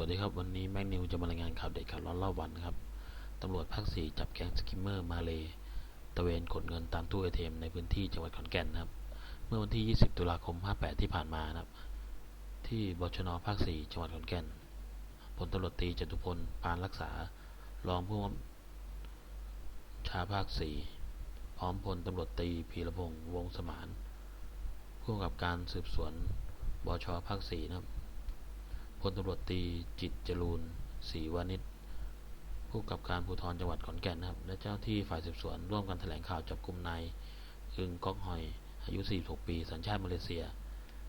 วัสดีครับ วันนี้แม็กนิวจะมารายงานข่าวเด็ดข่าวร้อนเล่าวันครับ ตำรวจภาคสี่จับแก๊งสกิมเมอร์มาเลยตะเวนกดเงินตามตู้เอทีเอ็มในพื้นที่จังหวัดขอนแก่นนะครับ เมื่อวันที่ 20 ตุลาคม 58 ที่ผ่านมานะครับ ที่บชนภาคสี่จังหวัดขอนแก่นพลตำรวจตรีจตุพลปานรักษา รองผู้กำกับชาภาคสี่พร้อมพลตำรวจตรีพีรพงษ์วงสมานผู้กำกับการสืบสวนบชภาคสี่นะครับ พลตำรวจตรีจิตจรูนศรีวานิชผู้กับการภูธรจังหวัดขอนแก่นนะครับ และเจ้าที่ฝ่ายสืบสวนร่วมกันแถลงข่าวจับกุมนายอึงก๊อกหอย อายุ 46 ปี สัญชาติมาเลเซีย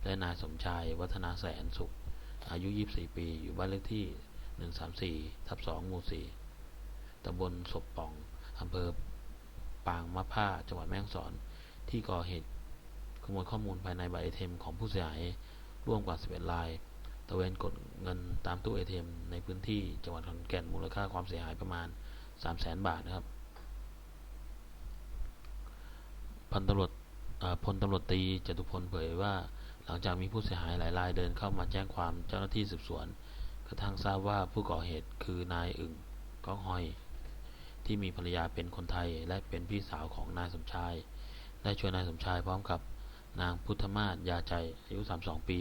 และนายสมชายวัฒนาแสนสุข อายุ 24 ปี อยู่บ้านเลขที่ 134ทับ2หมู่ 4ตำบลศพป่องอำเภอปางมะผ้าจังหวัดแม่ฮ่องสอน ที่ก่อเหตุขโมยข้อมูลภายในบัตรเอทีเอ็มของผู้เสียหายร่วมกว่า 11ราย ตะเวนกดเงินตามตู้ ATM ในพื้นที่จังหวัดขอนแก่นมูลค่าความเสียหายประมาณ 3 0 0แสนบาทนะครับ พันตำรวจพลตำรวจตีจตุพลเผยว่า หลังจากมีผู้เสียหายหลายรายเดินเข้ามาแจ้งความเจ้าหน้าที่สืบสวน กระทั่งทราบว่าผู้ก่อเหตุคือนายอึ่งก้องหอย ที่มีภรรยาเป็นคนไทยและเป็นพี่สาวของนายสมชาย ได้ชวยนายสมชายพร้อมกับนางพุทธมาศยาใจอายุ 32 ปี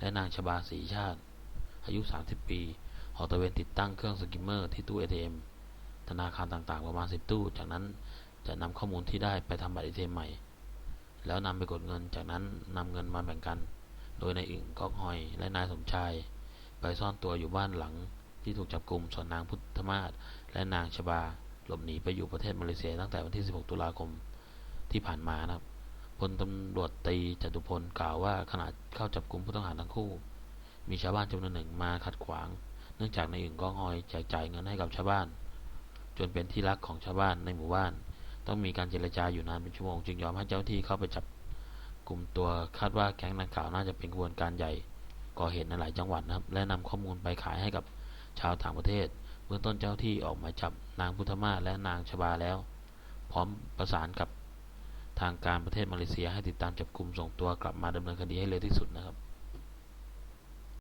และนางชบาศรีชาติ อายุ 30 ปีออกตะเวนติดตั้งเครื่องสกิมเมอร์ที่ตู้ ATM ธนาคารต่างๆ ประมาณ 10 ตู้ จากนั้นจะนำข้อมูลที่ได้ไปทำบัตร ATM ใหม่ แล้วนำไปกดเงิน จากนั้นนำเงินมาแบ่งกัน โดยนายอึ่งก๊อกหอย และนายสมชาย ไปซ่อนตัวอยู่บ้านหลังที่ถูกจับกลุ่มส่วนนางพุทธมาศและนางชบาหลบหนีไปอยู่ประเทศมาเลเซียตั้งแต่วันที่ 16 ตุลาคมที่ผ่านมานะครับ พลตำรวจตีจตุพลกล่าวว่าขณะเข้าจับกลุ่มผู้ต้องหาทั้งคู่ มีชาวบ้านจำนวนหนึ่งมาขัดขวาง เนื่องจากในอึ่งก้องหอยแจกจ่ายเงินให้กับชาวบ้าน จนเป็นที่รักของชาวบ้านในหมู่บ้าน ต้องมีการเจรจาอยู่นานเป็นชั่วโมงจึงยอมให้เจ้าที่เข้าไปจับกลุ่มตัวคาดว่าแก๊งดังกล่าวน่าจะเป็นกระบวนการใหญ่ก่อเหตุในหลายจังหวัดนะครับ และนำข้อมูลไปขายให้กับชาวต่างประเทศเบื้องต้นเจ้าที่ออกหมายจับนางพุทธมาและนางชบาแล้ว พร้อมประสานกับ ทางการประเทศมาเลเซียให้ติดตามจับกลุ่มส่งตัวกลับมาดำเนินคดีให้เร็วที่สุดนะครับ